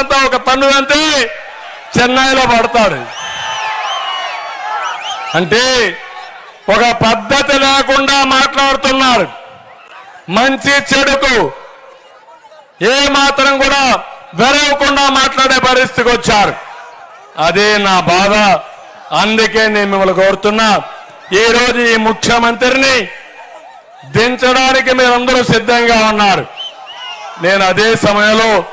అంతా ఒక తన్ను అంతే. చెన్నైలో పడతాడు. అంటే ఒక పద్ధతి లేకుండా మాట్లాడుతున్నారు మంచి చెడుకు ఏ మాత్రం కూడా వెరవకుండా మాట్లాడే పరిస్థితికి వచ్చారు. అదే నా బాధ. అందుకే నేను మిమ్మల్ని కోరుతున్నా. ఈ రోజు ఈ ముఖ్యమంత్రిని దించడానికి మీరందరూ సిద్ధంగా ఉన్నారు. నేను అదే సమయంలో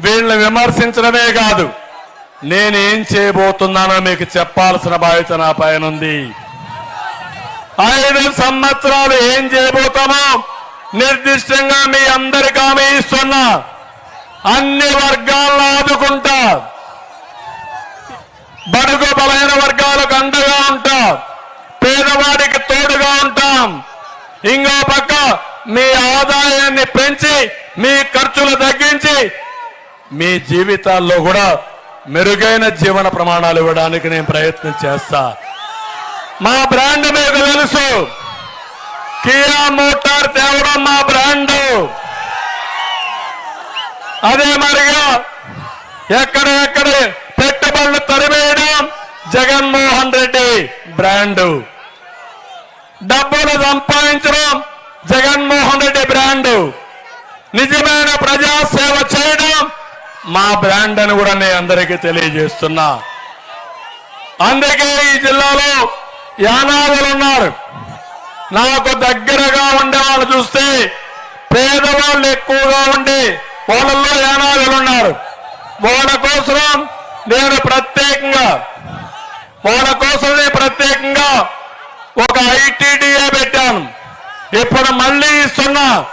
వీళ్ళని విమర్శించడమే కాదు. నేనేం చేయబోతున్నానో మీకు చెప్పాల్సిన బాధ్యత నా పైన ఉంది. ఐదు సంవత్సరాలు ఏం చేయబోతామో నిర్దిష్టంగా మీ అందరికీ హామీ ఇస్తున్నా. అన్ని వర్గాలను ఆదుకుంటా. బడుగు బలహీన వర్గాలకు అండగా ఉంటా. పేదవాడికి తోడుగా ఉంటాం. ఇంకో పక్క మీ ఆదాయాన్ని పెంచి మీ ఖర్చులు తగ్గించి మీ జీవితాల్లో కూడా మెరుగైన జీవన ప్రమాణాలు ఇవ్వడానికి నేను ప్రయత్నం చేస్తా. మా బ్రాండ్ మీకు తెలుసు. కియా మోటార్ తేవడం మా బ్రాండ్. అదే మరిగా ఎక్కడ ఎక్కడ పెట్టుబడులు తరివేయడం జగన్మోహన్ రెడ్డి బ్రాండ్. డబ్బులు సంపాదించడం జగన్మోహన్ రెడ్డి మా బ్రాండ్ అని కూడా నేను అందరికీ తెలియజేస్తున్నా. అందుకే ఈ జిల్లాలో యానాదులు ఉన్నారు. నాకు దగ్గరగా ఉండే వాళ్ళు చూస్తే పేదవాళ్ళు ఎక్కువగా ఉండి వాళ్ళల్లో యానాదులు ఉన్నారు. వాళ్ళ కోసం నేను ప్రత్యేకంగా వాళ్ళ కోసం నేను ప్రత్యేకంగా ఒక ఐటీడీఏ పెట్టాను. ఇప్పుడు మళ్ళీ ఇస్తున్నా.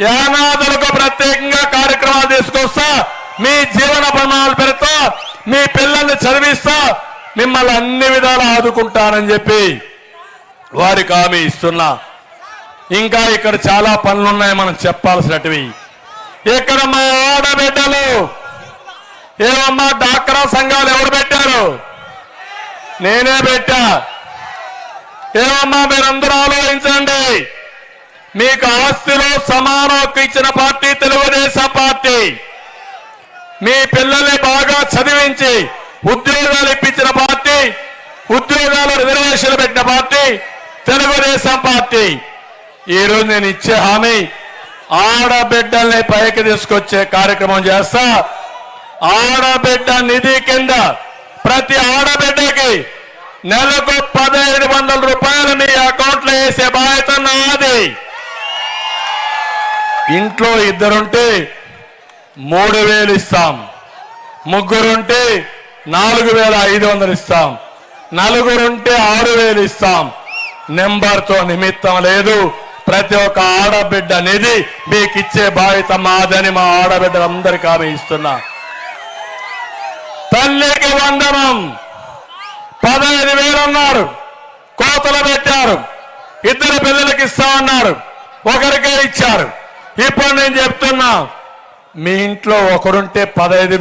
యానాదులకు ప్రత్యేకంగా కార్యక్రమాలు తీసుకొస్తా. మీ జీవన ప్రమాణాలు పెడతా మీ పిల్లల్ని చదివిస్తా మిమ్మల్ని అన్ని విధాలు ఆదుకుంటానని చెప్పి వారికి హామీ ఇస్తున్నా. ఇంకా ఇక్కడ చాలా పనులున్నాయి మనం చెప్పాల్సినటివి. ఇక్కడ మా ఆడబిడ్డలు ఏమమ్మా డాక్రా సంఘాలు ఎవరు పెట్టారు? నేనే పెట్టా. ఏమమ్మా మీరందరూ ఆలోచించండి. మీకు ఆస్తిలో సమాన ఇచ్చిన పార్టీ తెలుగుదేశం పార్టీ. మీ పిల్లల్ని బాగా చదివించి ఉద్యోగాలు ఇప్పించిన పార్టీ ఉద్యోగాలు రిజర్వేషన్లు పెట్టిన పార్టీ తెలుగుదేశం పార్టీ. ఈ రోజు నేను ఇచ్చే హామీ ఆడబిడ్డల్ని పైకి తీసుకొచ్చే కార్యక్రమం చేస్తా. ఆడబిడ్డ నిధి కింద ప్రతి ఆడబిడ్డకి నెలకు పదిహేడు వందల రూపాయలు మీ అకౌంట్లో వేసే బాధ్యత నాది. ఇంట్లో ఇద్దరుంటే మూడు వేలు ఇస్తాం. ముగ్గురుంటే నాలుగు వేల ఐదు వందలు ఇస్తాం నలుగురుంటే ఆరు వేలు ఇస్తాం నెంబర్తో నిమిత్తం లేదు. ప్రతి ఒక్క ఆడబిడ్డ నిధి మీకు ఇచ్చే బాధ్యత మాదని మా ఆడబిడ్డలందరికీ ఆమె ఇస్తున్నా. తల్లికి వందనం. పదహైదు వేలు అన్నారు కోతలు పెట్టారు. ఇద్దరు పిల్లలకి ఇస్తా అన్నారు ఒకరికే ఇచ్చారు. ఇప్పుడు నేను చెప్తున్నా. మీ ఇంట్లో ఒకరుంటే పదహైదు